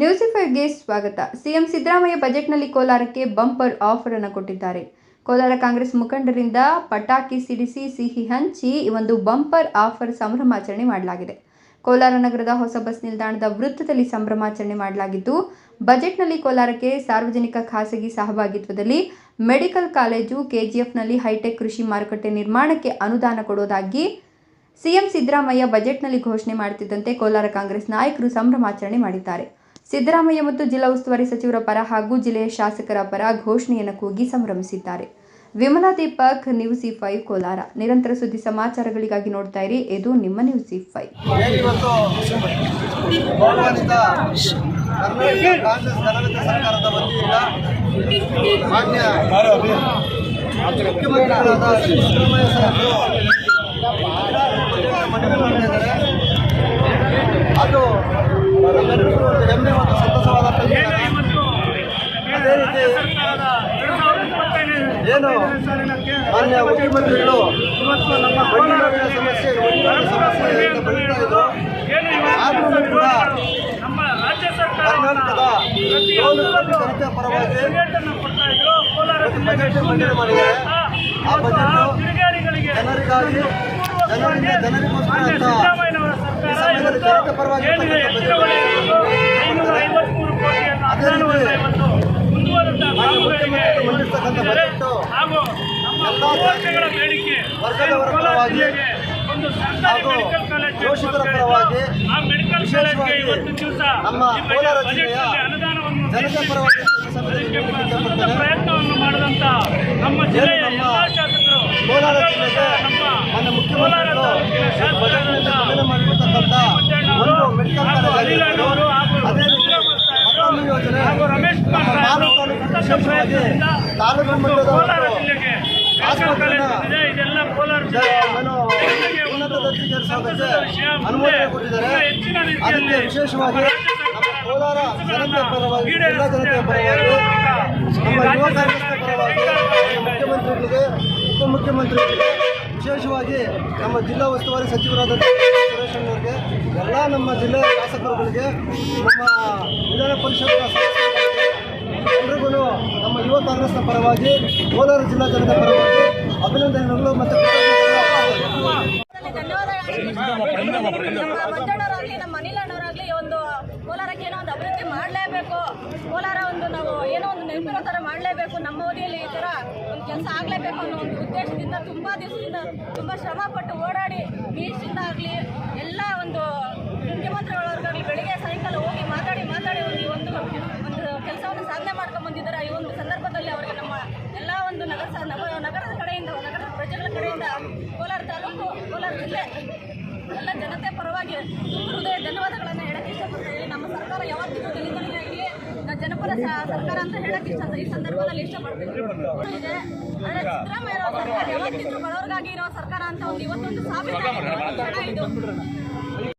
ನ್ಯೂಸಿಫೈವ್ಗೆ ಸ್ವಾಗತ. ಸಿಎಂ ಸಿದ್ದರಾಮಯ್ಯ ಬಜೆಟ್ನಲ್ಲಿ ಕೋಲಾರಕ್ಕೆ bumper offer ಅನ್ನು ಕೊಟ್ಟಿದ್ದಾರೆ. ಕೋಲಾರ ಕಾಂಗ್ರೆಸ್ ಮುಖಂಡರಿಂದ ಪಟಾಕಿ ಸಿಡಿಸಿ ಸಿಹಿ ಹಂಚಿ ಒಂದು ಬಂಪರ್ ಆಫರ್ ಸಂಭ್ರಮಾಚರಣೆ ಮಾಡಲಾಗಿದೆ. ಕೋಲಾರ ನಗರದ ಹೊಸ ಬಸ್ ನಿಲ್ದಾಣದ ವೃತ್ತದಲ್ಲಿ ಸಂಭ್ರಮಾಚರಣೆ ಮಾಡಲಾಗಿದ್ದು, ಬಜೆಟ್ನಲ್ಲಿ ಕೋಲಾರಕ್ಕೆ ಸಾರ್ವಜನಿಕ ಖಾಸಗಿ ಸಹಭಾಗಿತ್ವದಲ್ಲಿ ಮೆಡಿಕಲ್ ಕಾಲೇಜು, ಕೆಜಿಎಫ್ನಲ್ಲಿ ಹೈಟೆಕ್ ಕೃಷಿ ಮಾರುಕಟ್ಟೆ ನಿರ್ಮಾಣಕ್ಕೆ ಅನುದಾನ ಕೊಡೋದಾಗಿ ಸಿಎಂ ಸಿದ್ದರಾಮಯ್ಯ ಬಜೆಟ್ನಲ್ಲಿ ಘೋಷಣೆ ಮಾಡುತ್ತಿದ್ದಂತೆ ಕೋಲಾರ ಕಾಂಗ್ರೆಸ್ ನಾಯಕರು ಸಂಭ್ರಮಾಚರಣೆ ಮಾಡಿದ್ದಾರೆ. ಸಿದ್ದರಾಮಯ್ಯ ಮತ್ತು ಜಿಲ್ಲಾ ಉಸ್ತುವಾರಿ ಸಚಿವರ ಪರ ಹಾಗೂ ಜಿಲ್ಲೆಯ ಶಾಸಕರ ಪರ ಘೋಷಣೆಯನ್ನು ಕೂಗಿ ಸಂಭ್ರಮಿಸಿದ್ದಾರೆ. ವಿಮಲಾ ದೀಪಕ್ ನ್ಯೂಸ್ ಈ ಫೈವ್ ಕೋಲಾರ. ನಿರಂತರ ಸುದ್ದಿ ಸಮಾಚಾರಗಳಿಗಾಗಿ ನೋಡ್ತಾ ಇರಿ. ಇದು ನಿಮ್ಮ ನ್ಯೂಸ್ ಈ ಫೈವ್ ಏನಿವತ್ತು ಗೌರವಾನ್ವಿತ ಏನು? ಮಾನ್ಯ ಮುಖ್ಯಮಂತ್ರಿಗಳು ಸಮಸ್ಯೆ ಜನರಿಗಾಗಿ ಜನರಿಗೋಸ್ಕರ ಪರವಾಗಿ ಇರ್ತಕ್ಕಂಥ ಬಜೆಟ್ ಅದೇ ರೀತಿ ಮಾನ್ಯ ಮುಖ್ಯಮಂತ್ರಿಗಳು ಮಂಡಿಸ್ತಕ್ಕಂಥ ಬಜೆಟ್ ವರ್ಗದವರ ಪರವಾಗಿ ಹಾಗೂ ಶೋಷಿತರ ಪರವಾಗಿ ವಿಶೇಷವಾಗಿ ನಮ್ಮ ಕೋಲಾರ ಜಿಲ್ಲೆಯ ಜನತೆ ಪರವಾಗಿ ಈ ಸಮಯದಲ್ಲಿ ಹೇಳಲಿಕ್ಕೆ ಇಷ್ಟಪಡ್ತೇನೆ. ಪ್ರಯತ್ನವನ್ನು ಮಾಡಿದಂತ ನಮ್ಮ ಜಿಲ್ಲೆಯ ನಮ್ಮ ಎಲ್ಲಾ ಶಾಸಕರು ಕೋಲಾರ ಜಿಲ್ಲೆಗೆ ಮಾನ್ಯ ಮುಖ್ಯಮಂತ್ರಿಗಳು ಬಜೆಟ್ನಿಂದ ಮಂಡನೆ ಮಾಡಿರ್ತಕ್ಕಂಥ ಒಂದು ಮೆಡಿಕಲ್ ನಮ್ಮ ಕೋಲಾರ ಅದೇ ರೀತಿ ಮತ್ತೊಂದು ಯೋಜನೆ ರಮೇಶ್ ಕುಮಾರ್ ನಮ್ಮ ತಾಲೂಕು ಮಟ್ಟದ ಕೋಲಾರ ಒಂದು ಜಿಲ್ಲೆಗೆ ಉನ್ನತ ಕೊಟ್ಟಿದ್ದಾರೆ ವಿಶೇಷವಾಗಿ ನಮ್ಮ ಯುವ ಮುಖ್ಯಮಂತ್ರಿಗಳಿಗೆ ಉಪಮುಖ್ಯಮಂತ್ರಿಗಳಿಗೆ ವಿಶೇಷವಾಗಿ ನಮ್ಮ ಜಿಲ್ಲಾ ಉಸ್ತುವಾರಿ ಸಚಿವರಾದ ಸುರೇಶ್ ಅವರಿಗೆ ಎಲ್ಲ ನಮ್ಮ ಜಿಲ್ಲೆಯ ಶಾಸಕರುಗಳಿಗೆ, ನಮ್ಮ ವಿಧಾನ ಪರಿಷತ್ನ ಸದಸ್ಯರುಗಳಿಗೆ ಎಲ್ರಿಗೂ ನಮ್ಮ ಯುವ ಕಾಂಗ್ರೆಸ್ನ ಪರವಾಗಿ ಕೋಲಾರ ಜಿಲ್ಲಾ ಜನತೆ ಪರವಾಗಿ ಅಭಿನಂದನೆಗಳು ಮತ್ತು ನಮ್ಮ ಮಂಜಣ್ಣವರಾಗಲಿ ನಮ್ಮ ಅನಿಲ್ ಅಣ್ಣವರಾಗಲಿ ಒಂದು ಕೋಲಾರಕ್ಕೆ ಏನೋ ಒಂದು ಅಭಿವೃದ್ಧಿ ಮಾಡಲೇಬೇಕು ಕೋಲಾರ ಒಂದು ನಾವು ಏನೋ ಒಂದು ನೆನಪಿರೋ ಥರ ಮಾಡಲೇಬೇಕು ನಮ್ಮ ಅವಧಿಯಲ್ಲಿ ಈ ಥರ ಒಂದು ಕೆಲಸ ಆಗಲೇಬೇಕು ಅನ್ನೋ ಒಂದು ಉದ್ದೇಶದಿಂದ ತುಂಬ ದಿವಸದಿಂದ ತುಂಬ ಶ್ರಮ ಪಟ್ಟು ಓಡಾಡಿ ಬೀಚಿಂದ ಆಗಲಿ ಎಲ್ಲ ಒಂದು ಮುಖ್ಯಮಂತ್ರಿಗಳವ್ರಿಗಾಗಲಿ ಬೆಳಿಗ್ಗೆ ಸಾಯಂಕಾಲ ಹೋಗಿ ಮಾತಾಡಿ ಮಾತಾಡಿ ಒಂದು ಈ ಒಂದು ಒಂದು ಕೆಲಸವನ್ನು ಸಾಧನೆ ಮಾಡ್ಕೊಂಡು ಬಂದಿದ್ದಾರೆ ಈ ಒಂದು ಸಂದರ್ಭದಲ್ಲಿ ಅವರಿಗೆ ನಮ್ಮ ಎಲ್ಲ ಒಂದು ನಗರ ಸ- ನವ- ನಗರದ ಕಡೆಯಿಂದ ನಗರದ ಪ್ರಜೆಗಳ ಕಡೆಯಿಂದ ಕೋಲಾರ ತಾಲೂಕು, ಕೋಲಾರ ಜಿಲ್ಲೆ. ಎಲ್ಲ ಜನತೆ ಪರವಾಗಿ ಹೃದಯ ಧನ್ಯವಾದಗಳನ್ನು ಹೇಳಕ್ಕೆ ಇಷ್ಟಪಡ್ತೀವಿ ನಮ್ಮ ಸರ್ಕಾರ ಯಾವತ್ತಿಗೂ ದಲಿತರಿಗಾಗಿ ಜನಪರ ಸರ್ಕಾರ ಅಂತ ಹೇಳಕ್ಕೆ ಇಷ್ಟ ಈ ಸಂದರ್ಭದಲ್ಲಿ ಇಷ್ಟಪಡ್ತೀವಿ ಬಡವರಿಗಾಗಿ ಇರೋ ಸರ್ಕಾರ ಅಂತ ಒಂದು ಇವತ್ತೊಂದು ಸಾಬೀತಾಗಿದೆ